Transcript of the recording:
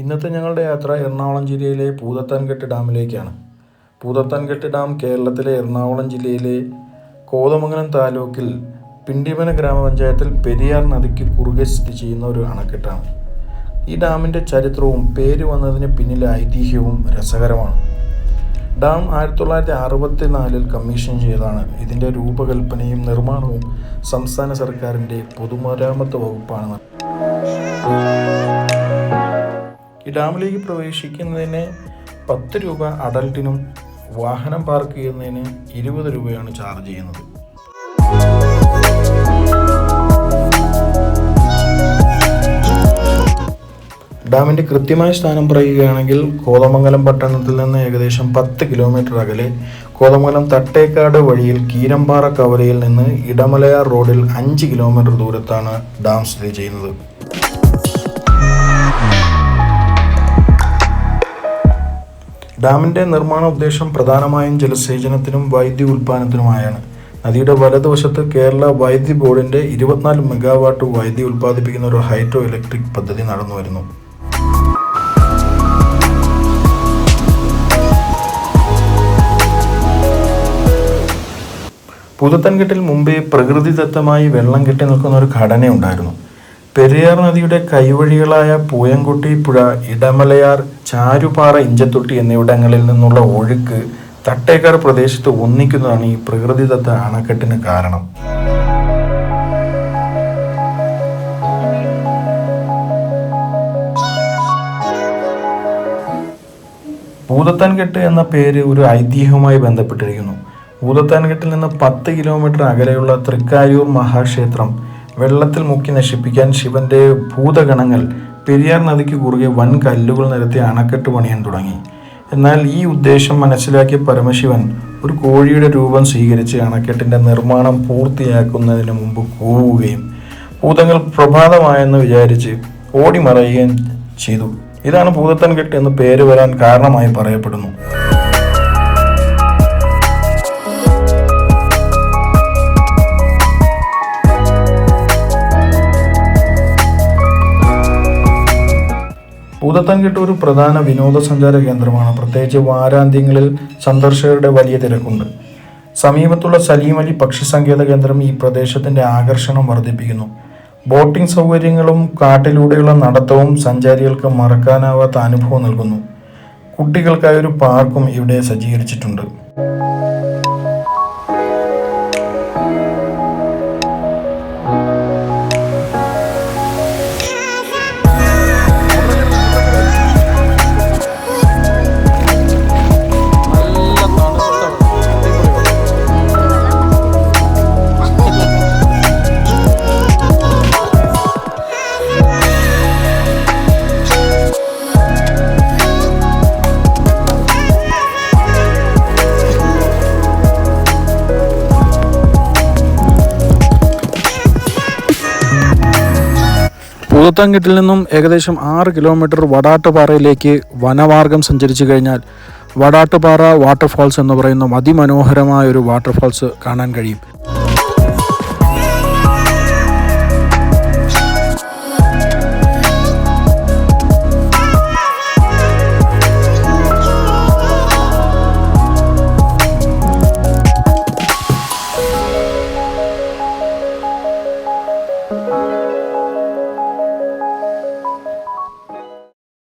ഇന്നത്തെ ഞങ്ങളുടെ യാത്ര എറണാകുളം ജില്ലയിലെ പൂതത്താൻകെട്ട് ഡാമിലേക്കാണ്. പൂതത്താൻകെട്ട് ഡാം കേരളത്തിലെ എറണാകുളം ജില്ലയിലെ കോതമംഗലം താലൂക്കിൽ പിണ്ടിമന ഗ്രാമപഞ്ചായത്തിൽ പെരിയാർ നദിക്ക് കുറുകെ സ്ഥിതി ചെയ്യുന്ന ഒരു അണക്കെട്ടാണ്. ഈ ഡാമിന്റെ ചരിത്രവും പേര് വന്നതിന് പിന്നിലെ ഐതിഹ്യവും രസകരമാണ്. ഡാം ആയിരത്തി തൊള്ളായിരത്തി അറുപത്തി നാലിൽ കമ്മീഷൻ ചെയ്തതാണ്. ഇതിന്റെ രൂപകൽപ്പനയും നിർമ്മാണവും സംസ്ഥാന സർക്കാരിന്റെ പൊതുമരാമത്ത് വകുപ്പാണ്. ഈ ഡാമിലേക്ക് പ്രവേശിക്കുന്നതിന് പത്ത് രൂപ അഡൽട്ടിനും വാഹനം പാർക്ക് ചെയ്യുന്നതിന് ഇരുപത് രൂപയാണ് ചാർജ് ചെയ്യുന്നത്. ഡാമിന്റെ കൃത്യമായ സ്ഥാനം പറയുകയാണെങ്കിൽ കോതമംഗലം പട്ടണത്തിൽ നിന്ന് ഏകദേശം പത്ത് കിലോമീറ്റർ അകലെ കോതമംഗലം തട്ടേക്കാട് വഴിയിൽ കീരമ്പാറ കവലയിൽ നിന്ന് ഇടമലയാർ റോഡിൽ അഞ്ച് കിലോമീറ്റർ ദൂരത്താണ് ഡാം സ്ഥിതി ചെയ്യുന്നത്. ഡാമിന്റെ നിർമ്മാണ ഉദ്ദേശം പ്രധാനമായും ജലസേചനത്തിനും വൈദ്യുതി ഉൽപ്പാദനത്തിനുമായാണ്. നദിയുടെ വലതുവശത്ത് കേരള വൈദ്യുതി ബോർഡിന്റെ ഇരുപത്തിനാല് മെഗാവാട്ട് വൈദ്യുതി ഉൽപ്പാദിപ്പിക്കുന്ന ഒരു ഹൈഡ്രോ ഇലക്ട്രിക് പദ്ധതി നടന്നു വരുന്നു പുതുത്തൻകെട്ടിൽ മുമ്പേ പ്രകൃതിദത്തമായി വെള്ളം കെട്ടി നിൽക്കുന്ന ഒരു ഘടനയുണ്ടായിരുന്നു. പെരിയാർ നദിയുടെ കൈവഴികളായ പൂയംകുട്ടി പുഴ ഇടമലയാർ ചാരുപാറ ഇഞ്ചത്തൊട്ടി എന്നിവിടങ്ങളിൽ നിന്നുള്ള ഒഴുക്ക് തട്ടേക്കാർ പ്രദേശത്ത് ഒന്നിക്കുന്നതാണ് ഈ പ്രകൃതിദത്ത അണക്കെട്ടിന് കാരണം. പൂതത്താൻകെട്ട് എന്ന പേര് ഒരു ഐതിഹ്യവുമായി ബന്ധപ്പെട്ടിരിക്കുന്നു. പൂതത്താൻകെട്ടിൽ നിന്ന് പത്ത് കിലോമീറ്റർ അകലെയുള്ള തൃക്കായൂർ മഹാക്ഷേത്രം വെള്ളത്തിൽ മുക്കി നശിപ്പിക്കാൻ ശിവന്റെ ഭൂതഗണങ്ങൾ പെരിയാർ നദിക്ക് കുറുകെ വൻ കല്ലുകൾ നിരത്തി അണക്കെട്ട് പണിയാൻ തുടങ്ങി. എന്നാൽ ഈ ഉദ്ദേശം മനസ്സിലാക്കിയ പരമശിവൻ ഒരു കോഴിയുടെ രൂപം സ്വീകരിച്ച് അണക്കെട്ടിന്റെ നിർമ്മാണം പൂർത്തിയാക്കുന്നതിന് മുമ്പ് കൂവുകയും ഭൂതങ്ങൾ പ്രഭാതമായെന്ന് വിചാരിച്ച് ഓടിമറയുകയും ചെയ്തു. ഇതാണ് ഭൂതത്തൻകെട്ട് എന്ന് പേര് വരാൻ കാരണമായി പറയപ്പെടുന്നു. ഭൂതത്തൻകെട്ട് ഒരു പ്രധാന വിനോദസഞ്ചാര കേന്ദ്രമാണ്. പ്രത്യേകിച്ച് വാരാന്ത്യങ്ങളിൽ സന്ദർശകരുടെ വലിയ തിരക്കുണ്ട്. സമീപത്തുള്ള സലീം അലി പക്ഷി സങ്കേത കേന്ദ്രം ഈ പ്രദേശത്തിന്റെ ആകർഷണം വർദ്ധിപ്പിക്കുന്നു. ബോട്ടിംഗ് സൗകര്യങ്ങളും കാട്ടിലൂടെയുള്ള നടത്തവും സഞ്ചാരികൾക്ക് മറക്കാനാവാത്ത അനുഭവം നൽകുന്നു. കുട്ടികൾക്കായി ഒരു പാർക്കും ഇവിടെ സജ്ജീകരിച്ചിട്ടുണ്ട്. പൂതത്താൻകെട്ടിൽ നിന്നും ഏകദേശം ആറ് കിലോമീറ്റർ വടാട്ടുപാറയിലേക്ക് വനമാർഗം സഞ്ചരിച്ചു കഴിഞ്ഞാൽ വടാട്ടുപാറ വാട്ടർഫാൾസ് എന്ന് പറയുന്ന അതിമനോഹരമായ ഒരു വാട്ടർഫാൾസ് കാണാൻ കഴിയും.